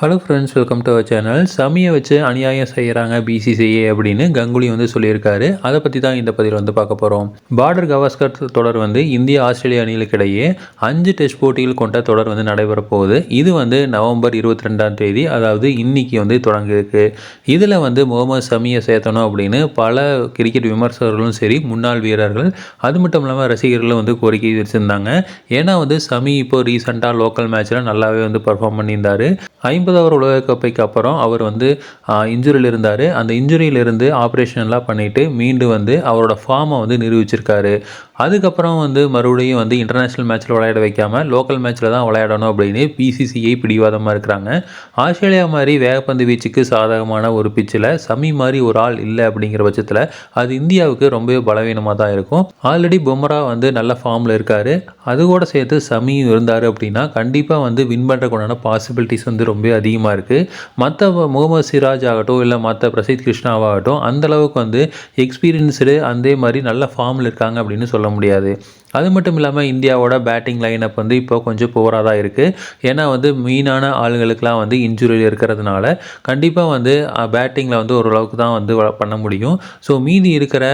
Hello friends welcome to our channel சமியை வச்சு அநியாயம் செய்கிறாங்க பிசிசிஐ அப்படின்னு கங்குலி வந்து சொல்லியிருக்காரு. அதை பற்றி தான் இந்த பதிவில் வந்து பார்க்க போகிறோம் பார்டர் கவாஸ்கர் தொடர் வந்து இந்திய ஆஸ்திரேலிய அணிகளுக்கு இடையே அஞ்சு டெஸ்ட் போட்டிகள் கொண்ட தொடர் வந்து நடைபெற போகுது. இது வந்து நவம்பர் இருபத்தி ரெண்டாம் தேதி அதாவது இன்னைக்கு வந்து தொடங்கியிருக்கு. இதில் வந்து முகமது சமியை சேர்த்தணும் அப்படின்னு பல கிரிக்கெட் விமர்சகர்களும் சரி முன்னாள் வீரர்கள் அது மட்டும் இல்லாமல் ரசிகர்களும் வந்து கோரிக்கை வச்சுருந்தாங்க ஏன்னா வந்து சமி இப்போ ரீசெண்டாக லோக்கல் மேட்ச்சில் நல்லாவே வந்து பர்ஃபார்ம் பண்ணியிருந்தார். ஐம்பதாவது உலகக்கோப்பைக்கு அப்புறம் அவர் வந்து இன்ஜுரியில் இருந்தார். அந்த இன்ஜுரியிலிருந்து ஆப்ரேஷன் எல்லாம் பண்ணிவிட்டு மீண்டும் வந்து அவரோட ஃபார்மை வந்து நிரூபிச்சிருக்காரு. அதுக்கப்புறம் வந்து மறுபடியும் வந்து இன்டர்நேஷ்னல் மேட்ச்சில் விளையாட வைக்காமல் லோக்கல் மேட்ச்சில் தான் விளையாடணும் அப்படின்னு பிசிசிஐ பிடிவாதமாக இருக்கிறாங்க. ஆஸ்திரேலியா மாதிரி வேகப்பந்து வீச்சுக்கு சாதகமான ஒரு பிச்சில் சமி மாதிரி ஒரு ஆள் இல்லை அப்படிங்கிற பட்சத்தில் அது இந்தியாவுக்கு ரொம்பவே பலவீனமாக தான் இருக்கும். ஆல்ரெடி பொம்ரா வந்து நல்ல ஃபார்மில் இருக்கார். அது கூட சேர்த்து சமியும் இருந்தார் அப்படின்னா கண்டிப்பாக வந்து வின் பண்ணுறக்கூடான பாசிபிலிட்டிஸ் வந்து ரொம்ப அதிகமாக இருக்குது மற்ற முகமது சிராஜ் ஆகட்டும் இல்லை மற்ற பிரசித் கிருஷ்ணாவாகட்டும் அந்தளவுக்கு வந்து எக்ஸ்பீரியன்ஸ்டு அதே மாதிரி நல்ல ஃபார்மில் இருக்காங்க அப்படின்னு சொல்ல முடியாது. அது மட்டும் இல்லாமல் இந்தியாவோட பேட்டிங் லைனப் வந்து இப்போ கொஞ்சம் புவராக தான் இருக்குது ஏன்னா வந்து மெயினான ஆளுங்களுக்கெலாம் வந்து இன்ஜுரி இருக்கிறதுனால கண்டிப்பாக வந்து பேட்டிங்கில் வந்து ஓரளவுக்கு தான் வந்து பண்ண முடியும். ஸோ மீதி இருக்கிற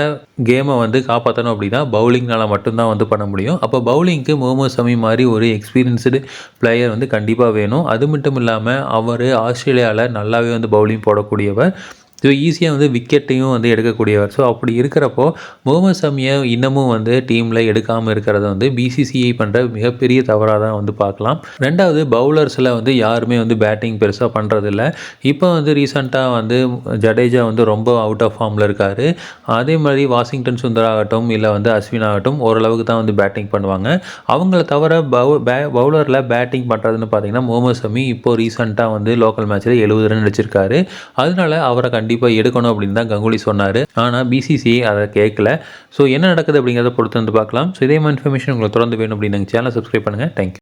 கேமை வந்து காப்பாற்றணும் அப்படின்னா பவுலிங்னால் மட்டும்தான் வந்து பண்ண முடியும். அப்போ பவுலிங்க்கு முகமது சமி மாதிரி ஒரு எக்ஸ்பீரியன்ஸ்டு பிளேயர் வந்து கண்டிப்பாக வேணும். அது மட்டும் இல்லாமல் அவர் ஆஸ்திரேலியாவில் நல்லாவே வந்து பவுலிங் போடக்கூடியவர். ஸோ ஈஸியாக வந்து விக்கெட்டையும் வந்து எடுக்கக்கூடியவர். ஸோ அப்படி இருக்கிறப்போ முகமது சமியை இன்னமும் வந்து டீமில் எடுக்காமல் இருக்கிறத வந்து பிசிசிஐ பண்ணுற மிகப்பெரிய தவறாக தான் வந்து பார்க்கலாம். ரெண்டாவது பவுலர்ஸில் வந்து யாருமே வந்து பேட்டிங் பெருசாக பண்ணுறதில்ல இப்போ வந்து ரீசெண்டாக வந்து ஜடேஜா வந்து ரொம்ப அவுட் ஆஃப் ஃபார்மில் இருக்கார். அதே மாதிரி வாஷிங்டன் சுந்தர் ஆகட்டும் இல்லை வந்து அஸ்வின் ஆகட்டும் ஓரளவுக்கு தான் வந்து பேட்டிங் பண்ணுவாங்க. அவங்கள தவிர பவு பே பவுலரில் பேட்டிங் பண்ணுறதுன்னு பார்த்தீங்கன்னா முகமது சமி இப்போது ரீசெண்டாக வந்து லோக்கல் மேட்ச்சில் எழுபது ரன் அடிச்சிருக்காரு. அதனால அவரை கண்டிப்பாக கண்டிப்பாக எடுக்கணும் அப்படின்னு தான் கங்குலி சொன்னார். ஆனால் பிசிசிஐ அதை கேட்கல. ஸோ என்ன நடக்குது அப்படிங்கிறத பொறுத்து வந்து பார்க்கலாம். ஸோ இதே மாதிரி இன்ஃபர்மேஷன் உங்களுக்கு தொடர்ந்து வேணும் அப்படின்னு சேனல் சப்ஸ்கிரைப் பண்ணுங்கள் தேங்க்யூ